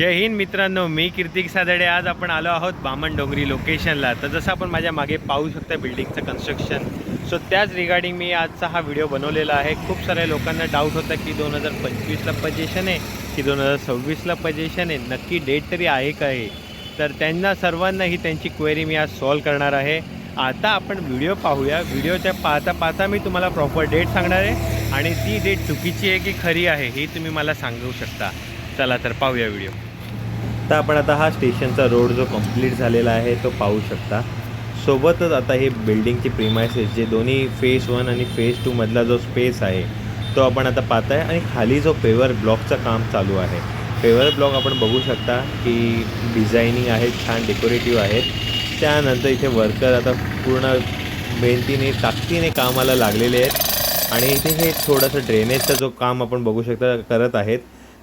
जय हिंद मित्रांनो मी कीर्तिक सादडे. आज आपण आलो आहोत बामण डोंगरी लोकेशनला तर जसं आपण माझ्या मागे पाहू शकता बिल्डिंगचं कन्स्ट्रक्शन सो त्याच रिगार्डिंग मी आजचा हा व्हिडिओ बनवलेला आहे. खूप साऱ्या लोकांना डाऊट होता की दोन हजार पंचवीसला पजेशन आहे की दोन हजार सव्वीसला पजेशन आहे. नक्की डेट तरी आहे का आहे तर त्यांना सर्वांना ही त्यांची क्वेरी मी आज सॉल्व करणार आहे. आता आपण व्हिडिओ पाहूया. व्हिडिओच्या पाहता पाहता मी तुम्हाला प्रॉपर डेट सांगणार आहे. आणि ती डेट चुकीची आहे की खरी आहे हे तुम्ही मला सांगू शकता. चला तर पाहूया व्हिडिओ शकता आपण आता हा स्टेशनचा रोड जो कंप्लीट झालेला आहे तो पाहू शकता. सोबतच आता हे बिल्डिंगचे प्रिमायसेस जे दोन्ही फेस वन आणि फेस टूमधला जो स्पेस आहे तो आपण आता पाहत आहे आणि खाली जो पेवर ब्लॉकचं काम चालू आहे. पेवर ब्लॉक आपण बघू शकता की डिझायनिंग आहेत छान डेकोरेटिव्ह आहेत त्यानंतर इथे वर्कर आता पूर्ण मेहनतीने ताकदीने कामाला लागलेले आहेत. आणि इथे हे थोडंसं ड्रेनेजचं जो काम आपण बघू शकता करत आहेत.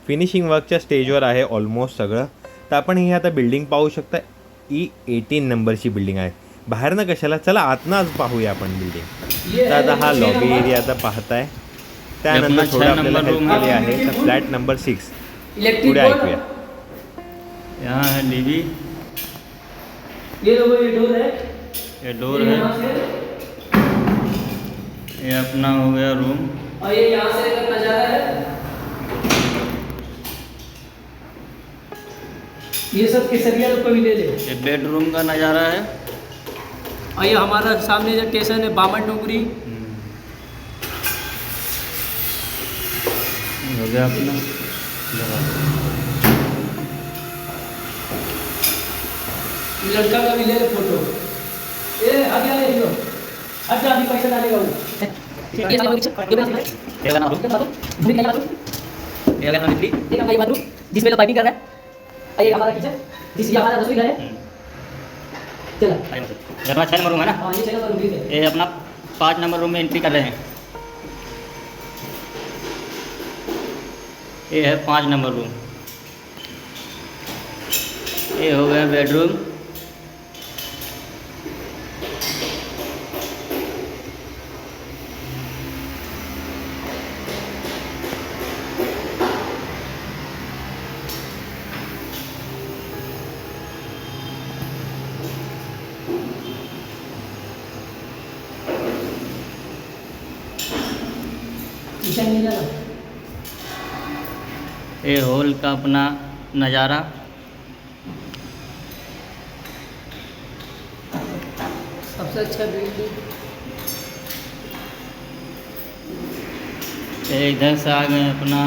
फिनिशिंग वर्कच्या स्टेजवर आहे ऑलमोस्ट सगळं. तर आपण ही आता बिल्डिंग पाहू शकता. ई एटीन नंबरची बिल्डिंग आहे. बाहेरनं कशाला? चला आतनं आज पाहूया आपण बिल्डिंग तर आता हा लॉबी एरिया आता पाहताय. त्यानंतर थोडं आपल्याला नंबर हेल्प केली आहे. तर फ्लॅट नंबर सिक्स इलेक्ट्रिक पुढे बोर्ड ऐकूया. है ये डोर है. ये है. अपना हो गया रूम और ये यहाँ से नजारा है. ये सब केसरिया लोग को भी ले ले ये बेडरूम का नज़ारा है और ये हमारा सामने जो स्टेशन है बामन डोंगरी हो गया अपना लड़का का भी ले ले फ़ोटो ए हट जा ले लो हट जा अभी पैसा डालेगा वो ये वाला नाम ये वाला नाम लिखी जिसमें तो पाइपिंग कर रहा है और ये हमारा किचन जिस ये हमारा रसोई घर है? चलो। ये अपना छः नंबर रूम है ना? हाँ ये रूम है ये अपना पाँच नंबर रूम में एंट्री कर रहे हैं। ये है पाँच नंबर रूम। ये हो गया बेडरूम ये हॉल का अपना नज़ारा। सबसे अच्छा बिल्डिंग। इधर से आ गए अपना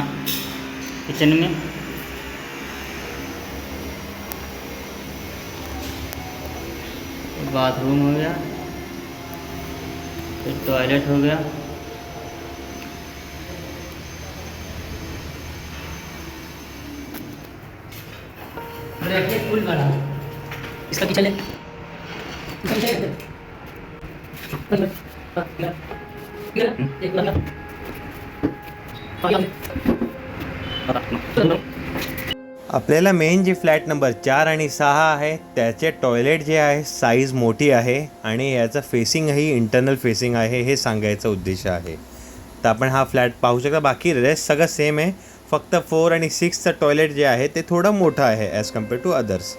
किचन में। बाथरूम हो गया फिर टॉयलेट हो गया। फुल बड़ा इसका किचन है। इसका आपल्याला मेन जे फ्लॅट नंबर चार आणि सहा आहे त्याचे टॉयलेट जे आहे साईज मोठी आहे आणि याचं फेसिंगही इंटरनल फेसिंग आहे हे सांगायचा उद्देश आहे. तर आपण हा फ्लॅट पाहू शकता. बाकी रेस्ट सगळं सेम आहे. फक्त फोर आणि सिक्सचं टॉयलेट जे आहे ते थोडं मोठं आहे ॲज कंपेअर टू अदर्स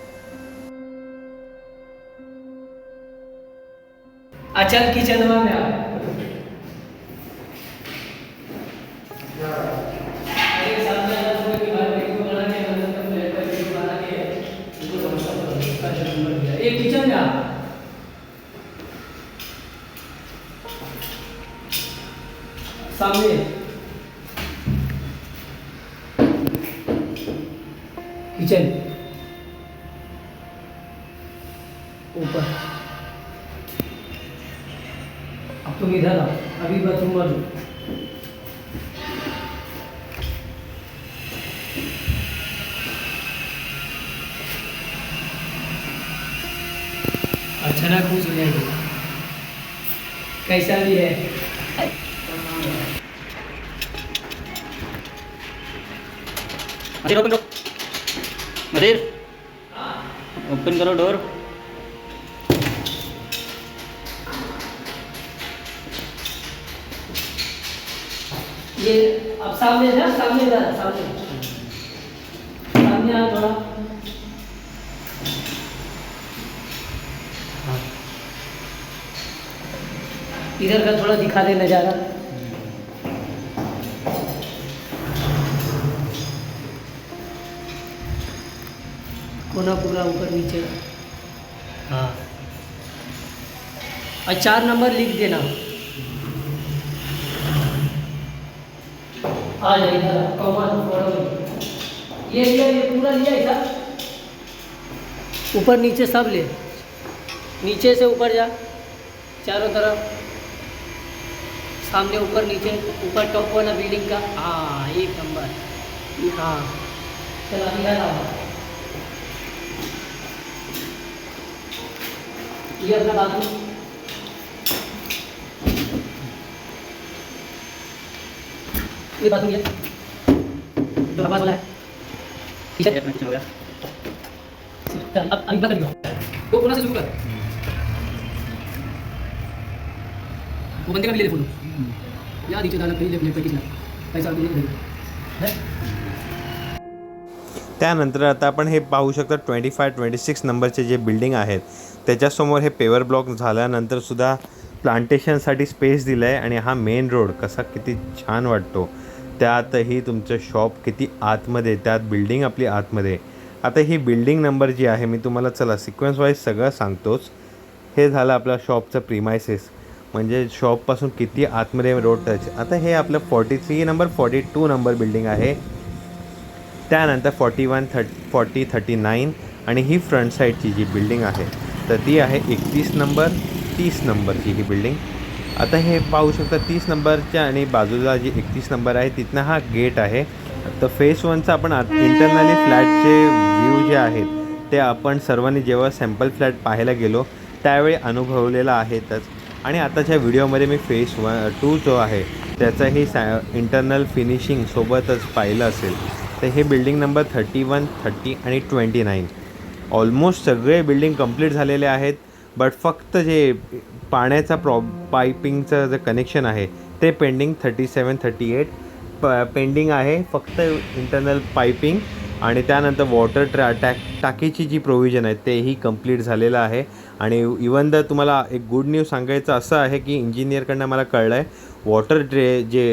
अचल किचन सामने। किचन. ऊपर. अब तुम इधर आओ. अभी बाथरूम में लो। खुश हो जाएगी. कैसा भी है. मदिर ओपन मरीर ओपन करो डोर ये अब सामने ना सामने ना सामने। सामने आ थोड़ा। इधर का थोड़ा दिखा दे नज़ारा। कोना पूरा ऊपर नीचे। हाँ। और चार नंबर लिख देना। आ फॉलो ये लिया ये पूरा लिया इधर। ऊपर नीचे सब ले। नीचे से ऊपर जा चारों तरफ़। सामने ऊपर नीचे ऊपर टॉप वाला बिल्डिंग का। हाँ एक नंबर। हाँ। चला इधर आओ ये अपना बाथरूम ये बाथरूम ये. जो आवाज वाला है. ठीक है. कुछ हो गया चल अब अभी बंद कर वो पुनः से शुरू कर. वो बंदे का भी ले ले फोटो या नीचे डाला कहीं लेफ्ट लेफ्ट खींचना पैसा भी ले ले त्यानंतर आता आपण हे पाहू शकता ट्वेंटी फाय ट्वेंटी सिक्स नंबरचे जे बिल्डिंग आहेत त्याच्यासमोर हे पेवर ब्लॉक झाल्यानंतर सुद्धा प्लांटेशनसाठी स्पेस दिलं आहे आणि हा मेन रोड कसा किती छान वाटतो. त्यातही तुमचं शॉप किती आतमध्ये त्यात बिल्डिंग आपली आतमध्ये. आता ही बिल्डिंग नंबर जी आहे मी तुम्हाला चला सिक्वेन्स वाईज सगळं सांगतोच. हे झालं आपला शॉपचं प्रिमायसेस म्हणजे शॉपपासून किती आतमध्ये रोड टच आता हे आपलं forty three number forty two number building आहे. त्यानंतर forty one थर्ट forty thirty nine आणि ही फ्रंट साईडची जी बिल्डिंग आहे तर ती आहे एकतीस नंबर तीस नंबरची ही बिल्डिंग आता हे पाहू शकता तीस नंबरच्या आणि बाजूला जी एकतीस नंबर आहे तिथनं हा गेट आहे. तर फेस वनचा आपण इंटरनली फ्लॅटचे व्ह्यू जे आहेत ते आपण सर्वांनी जेव्हा सॅम्पल फ्लॅट पाहायला गेलो त्यावेळी अनुभवलेला आहेतच. आणि आताच्या व्हिडिओमध्ये मी फेस वन टू जो आहे त्याचंही सॅ इंटरनल फिनिशिंग सोबतच पाहिलं असेल. तर हे building number thirty one thirty आणि ट्वेंटी नाईन ऑलमोस्ट सगळे बिल्डिंग कंप्लीट झालेले आहेत बट फक्त जे पाण्याचा प्रॉ पायपिंगचं जे कनेक्शन आहे ते pending thirty seven thirty eight प पेंडिंग आहे फक्त इंटरनल पायपिंग आणि त्यानंतर वॉटर ट्रॅ टॅक टाकीची जी प्रोव्हिजन आहे तेही कंप्लीट झालेलं आहे. आणि इवन द तुम्हाला एक गुड न्यूज सांगायचं असं आहे की इंजिनियरकडनं मला कळलं आहे वॉटर ड्रे जे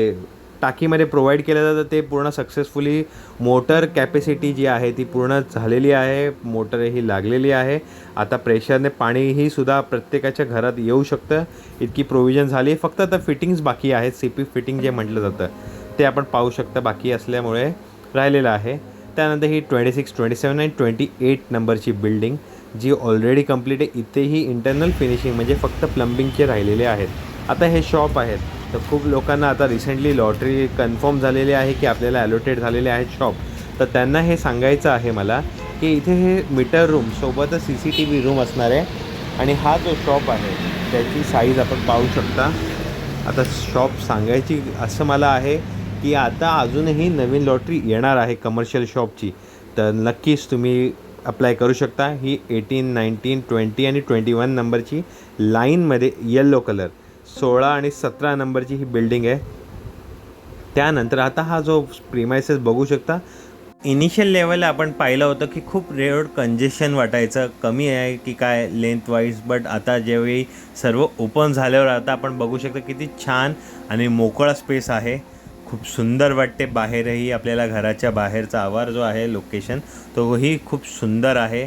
टाकीमध्ये प्रोव्हाइड केलं जातं. ते पूर्ण सक्सेसफुली मोटर कॅपॅसिटी जी आहे ती पूर्ण झालेली आहे. मोटर ही लागलेली आहे. आता प्रेशरने पाणीही सुद्धा प्रत्येकाच्या घरात येऊ शकतं. इतकी प्रोव्हिजन झाली. फक्त आता फिटिंग्स बाकी आहेत. सी पी फिटिंग जे म्हटलं जातं ते आपण पाहू शकता. बाकी असल्यामुळे राहिलेलं आहे. त्यानंतर ही ट्वेंटी सिक्स ट्वेंटी सेवन आणि ट्वेंटी एट नंबरची बिल्डिंग जी ऑलरेडी कंप्लीट आहे. इथेही इंटरनल फिनिशिंग म्हणजे फक्त प्लंबिंगचे राहिलेले आहेत. आता हे शॉप आहेत. तर खूप लोकांना आता रिसेंटली लॉटरी कन्फर्म झालेली आहे की आपल्याला ॲलोटेड झालेले आहेत शॉप तर त्यांना हे सांगायचं आहे मला की इथे हे मीटर रूम सोबतच C C T V room असणार आहे. आणि हा जो शॉप आहे त्याची साईज आपण पाहू शकता. आता शॉप सांगायची असं मला आहे की आता अजूनही नवीन लॉटरी येणार आहे कमर्शियल शॉपची तर नक्कीच तुम्ही अप्लाय करू शकता. ही एटीन नाईन्टीन ट्वेंटी आणि ट्वेंटी वन नंबरची लाईनमध्ये येल्लो कलर सोळा आणि सतरा नंबरची ही बिल्डिंग आहे. त्यानंतर आता हा जो प्रिमायसेस बघू शकता इनिशियल लेवलला आपण पाहिलं होतं की खूप रोड कंजेशन वाटायचं कमी आहे की काय लेंथ वाईज बट आता ज्यावेळी सर्व ओपन झाल्यावर आता आपण बघू शकतो किती छान आणि मोकळा स्पेस आहे. खूप सुंदर वाटते बाहेरही आपल्याला घराच्या बाहेरचा आवार जो आहे लोकेशन तोही खूप सुंदर आहे.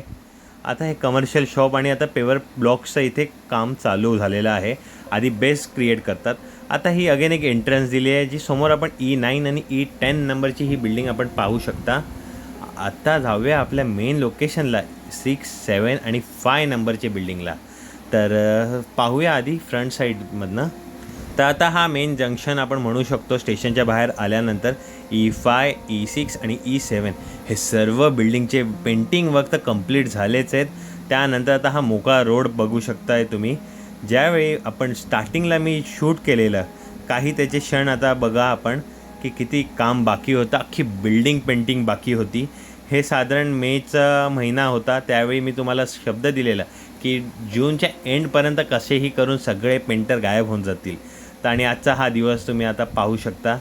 आता हे कमर्शियल शॉप आणि आता पेवर ब्लॉक्सचं इथे काम चालू झालेलं आहे. आधी बेस क्रिएट करतात. आता ही अगेन एक एंट्रन्स दिली आहे जी समोर आपण e ई नाईन आणि ई टेन नंबरची ही बिल्डिंग आपण पाहू शकता. आत्ता जाऊया आपल्या मेन लोकेशनला सिक्स सेवन आणि फाय नंबरच्या बिल्डिंगला तर पाहूया आधी फ्रंट साईडमधनं तर आता हा मेन जंक्शन आपण म्हणू शकतो स्टेशनच्या बाहेर आल्यानंतर ई फाय ई सिक्स आणि e ई सेवन हे सर्व बिल्डिंगचे पेंटिंग वर्क तर कंप्लीट झालेच आहेत. त्यानंतर आता हा मोकळा रोड बघू शकताय तुम्ही. ज्यावेळी आपण स्टार्टिंगला मी शूट केलेलं काही त्याचे क्षण आता बघा आपण की किती काम बाकी होतं अख्खी बिल्डिंग पेंटिंग बाकी होती. हे साधारण मेचा महिना होता त्यावेळी मी तुम्हाला शब्द दिलेला की जूनच्या एंडपर्यंत कसेही करून सगळे पेंटर गायब होऊन जातील. तर आणि आजचा हा दिवस तुम्ही आता पाहू शकता.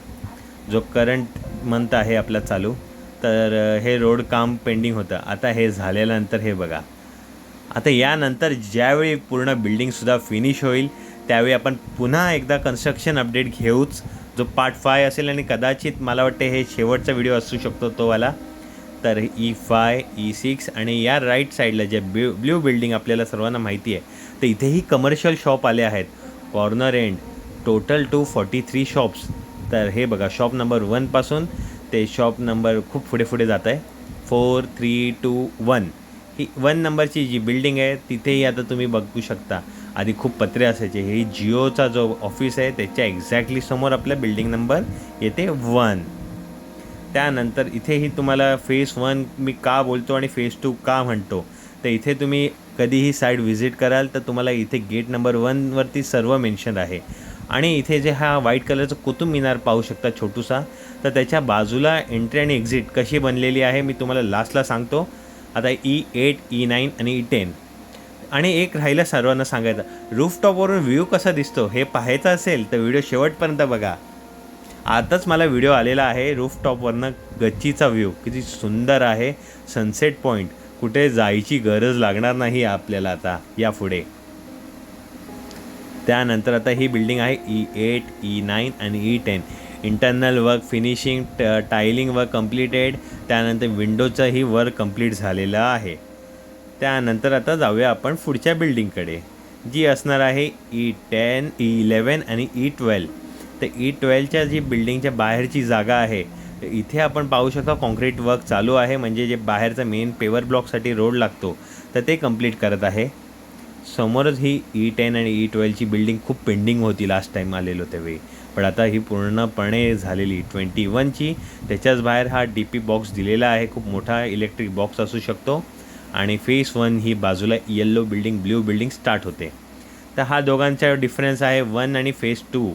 जो करंट मंथ आहे आपला चालू. तर हे रोड काम पेंडिंग होतं. आता हे झाल्यानंतर हे बघा. आता यानंतर ज्यावेळी पूर्ण बिल्डिंगसुद्धा फिनिश होईल त्यावेळी आपण पुन्हा एकदा कन्स्ट्रक्शन अपडेट घेऊच. जो पार्ट फाय असेल आणि कदाचित मला वाटते हे शेवटचा व्हिडिओ असू शकतो तो वाला. तर ई फाय ई सिक्स आणि या राईट साईडला जे ब्ल्यू ब्ल्यू बिल्डिंग आपल्याला सर्वांना माहिती आहे तर इथेही कमर्शियल शॉप आले आहेत. Corner end total two forty three shops तर हे बघा शॉप नंबर वनपासून ते शॉप नंबर खूप पुढे पुढे जात आहे. फोर थ्री टू वन ही वन नंबरची जी बिल्डिंग आहे तिथेही आता तुम्ही बघू शकता. आधी खूप पत्रे असायचे. हे जिओचा जो ऑफिस आहे त्याच्या एक्झॅक्टली समोर आपल्या बिल्डिंग नंबर येते वन. त्यानंतर इथेही तुम्हाला फेस वन मी का बोलतो आणि फेस टू का म्हणतो तर इथे तुम्ही कधीही साईड व्हिजिट कराल तर तुम्हाला इथे गेट नंबर वनवरती सर्व मेन्शन आहे. आणि इथे जे हा व्हाईट कलरचं कुतुब मिनार पाहू शकता छोटूसा तर त्याच्या बाजूला एंट्री आणि एक्झिट कशी बनलेली आहे मी तुम्हाला लास्टला सांगतो. आता ई एट ई नाईन आणि e ई टेन आणि एक राहिलं सर्वांना सांगायचं. रूफटॉपवरून व्ह्यू कसा दिसतो हे पाहायचं असेल तर व्हिडिओ शेवटपर्यंत बघा. आताच मला व्हिडिओ आलेला आहे रूफटॉपवरनं गच्चीचा व्ह्यू किती सुंदर आहे. सनसेट पॉईंट कुठे जायची गरज लागणार नाही आपल्याला आता यापुढे. त्यानंतर आता ही बिल्डिंग आहे ई एट ई नाईन आणि e E ten internal work finishing ट टायलिंग वर्क कम्प्लिटेड त्यानंतर विंडोचंही वर्क कंप्लीट झालेलं आहे. त्यानंतर आता जाऊया आपण पुढच्या बिल्डिंगकडे जी असणार आहे ई टेन ई इलेवन आणि e ई ट्वेल्व तर e ई ट्वेल्वच्या जी बिल्डिंगच्या बाहेरची जागा आहे तर इथे आपण पाहू शकता कॉन्क्रीट वर्क चालू आहे. म्हणजे जे बाहेरचं मेन पेवर ब्लॉकसाठी रोड लागतो तर ते कंप्लीट करत आहे. समोरच ही e ई टेन आणि ई ट्वेल्वची बिल्डिंग खूप पेंडिंग होती लास्ट टाईम आलेलो त्यावेळी. पण आता ही पूर्णपणे झालेली ट्वेंटी वनची त्याच्याच बाहेर हा डी पी बॉक्स दिलेला आहे. खूप मोठा इलेक्ट्रिक बॉक्स असू शकतो. आणि फेस वन ही बाजूला yellow building blue building start होते. तर हा दोघांचा डिफरन्स आहे. वन आणि फेस टू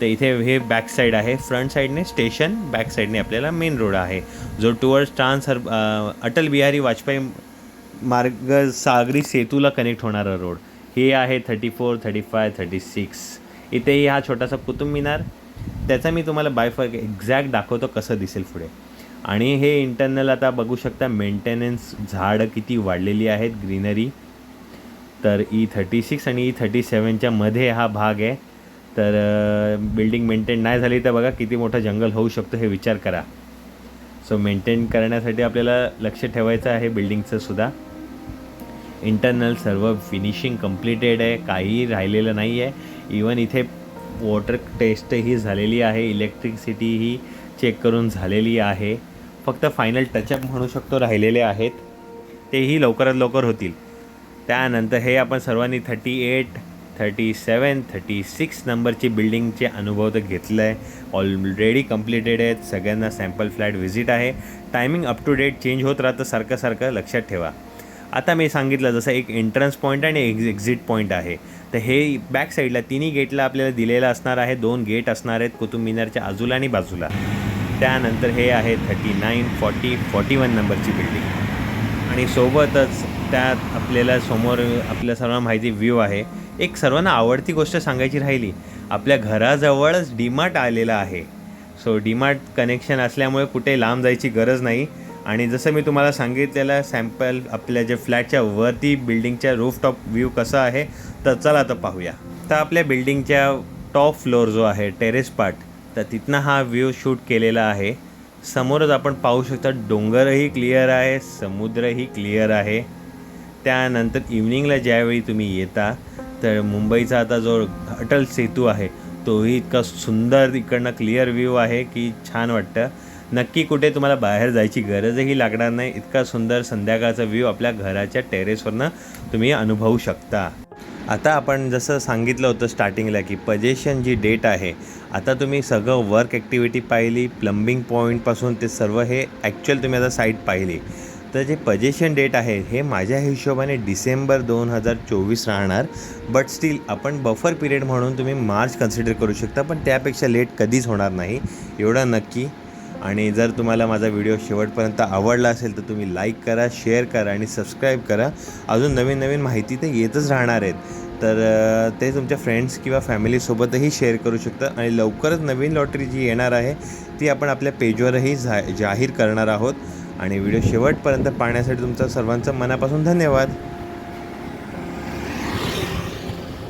तर इथे हे बॅक साईड आहे. फ्रंट साईडने स्टेशन बॅक साईडने आपल्याला मेन रोड आहे. जो टुवर्ड्स ट्रान्स हर अटल बिहारी वाजपेयी मार्ग सागरी सेतूला कनेक्ट होणारा रोड हे आहे thirty four thirty five thirty six इथेही हा छोटासा कुतुब मिनार. त्याचा मी तुम्हाला बायफर्क एक्झॅक्ट दाखवतो कसं दिसेल पुढे. आणि हे इंटरनल आता बघू शकता मेंटेनन्स झाडं किती वाढलेली आहेत ग्रीनरी तर ई थर्टी सिक्स आणि ई थर्टी सेवनच्या मध्ये हा भाग आहे. तर बिल्डिंग मेंटेन नाही झाली तर बघा किती मोठं जंगल होऊ शकतो हे विचार करा. सो मेंटेन करण्यासाठी आपल्याला लक्ष ठेवायचं आहे बिल्डिंगचं सुद्धा. इंटरनल सर्व फिनिशिंग कम्प्लिटेड आहे काहीही राहिलेलं नाही आहे इवन इथे वॉटर टेस्टही झालेली आहे इलेक्ट्रिसिटी ही चेक करून झालेली आहे. फक्त फायनल टचअप म्हणू शकतो राहिलेले आहेत. तेही लवकरात लवकर होतील. त्यानंतर हे आपण सर्वांनी thirty eight thirty seven thirty six नंबरची बिल्डिंगचे अनुभव तर घेतलं आहे ऑलरेडी कम्प्लिटेड आहेत. सगळ्यांना सॅम्पल फ्लॅट व्हिजिट आहे. Timing up to date change होत राहतं. सारखं सारखं लक्षात ठेवा. आता मी सांगितलं जसं एक एंट्रन्स पॉईंट आणि एक एक्झिट पॉईंट आहे. तर हे बॅक साईडला तिन्ही गेटला आपल्याला दिलेलं असणार आहे. दोन गेट असणार आहेत कुतुब मिनारच्या आजूला आणि बाजूला. त्यानंतर हे आहे thirty nine forty forty one नंबरची बिल्डिंग आणि सोबतच त्यात आपल्याला समोर आपल्या सर्वांना माहिती व्ह्यू आहे. एक सर्वांना आवडती गोष्ट सांगायची राहिली आपल्या घराजवळच डीमार्ट आलेला आहे. सो डीमार्ट कनेक्शन असल्यामुळे कुठे लांब जायची गरज नाही. आणि जसं मी तुम्हाला सांगितलेलं सॅम्पल आपल्या जे फ्लॅटच्या वरती बिल्डिंगच्या रूफटॉप व्ह्यू कसा आहे तर चला आता पाहूया. तर आपल्या बिल्डिंगच्या टॉप फ्लोअर जो आहे टेरेस पार्ट तर तिथनं हा व्ह्यू शूट केलेला आहे. समोरच आपण पाहू शकता डोंगरही क्लिअर आहे समुद्रही क्लिअर आहे. त्यानंतर इव्हनिंगला ज्यावेळी तुम्ही येता तर मुंबईचा आता जो अटल सेतू आहे तोही इतका सुंदर इकडनं क्लिअर व्ह्यू आहे की छान वाटतं. नक्की कुठे तुम्हाला बाहेर जायची गरजही लागणार नाही. इतका सुंदर संध्याकाळचा व्ह्यू आपल्या घराच्या टेरेसवरनं तुम्ही अनुभवू शकता. आता आपण जसं सांगितलं होतं स्टार्टिंगला की पजेशन जी डेट आहे आता तुम्ही सगळं वर्क ॲक्टिव्हिटी पाहिली प्लंबिंग पॉईंटपासून ते सर्व हे ॲक्च्युअल तुम्ही आता साईट पाहिली. तर जे पजेशन डेट आहे हे माझ्या हिशोबाने डिसेंबर दोन हजार चोवीस राहणार. बट स्टील आपण बफर पिरियड म्हणून तुम्ही मार्च कन्सिडर करू शकता पण त्यापेक्षा लेट कधीच होणार नाही. एवढं नक्की आणि जर तुम्हाला माझा व्हिडिओ शेवटपर्यंत आवडला असेल तर तुम्ही लाईक करा शेअर करा आणि सबस्क्राईब करा. अजून नवीन नवीन माहिती तर येतच राहणार आहेत. तर ते तुमच्या फ्रेंड्स किंवा फॅमिलीसोबतही शेअर करू शकता आणि लवकरच नवीन लॉटरी जी येणार आहे ती आपण आपल्या पेजवरही जा जाहीर करणार आहोत. आणि व्हिडिओ शेवटपर्यंत पाहण्यासाठी तुमचं सर्वांचं मनापासून धन्यवाद.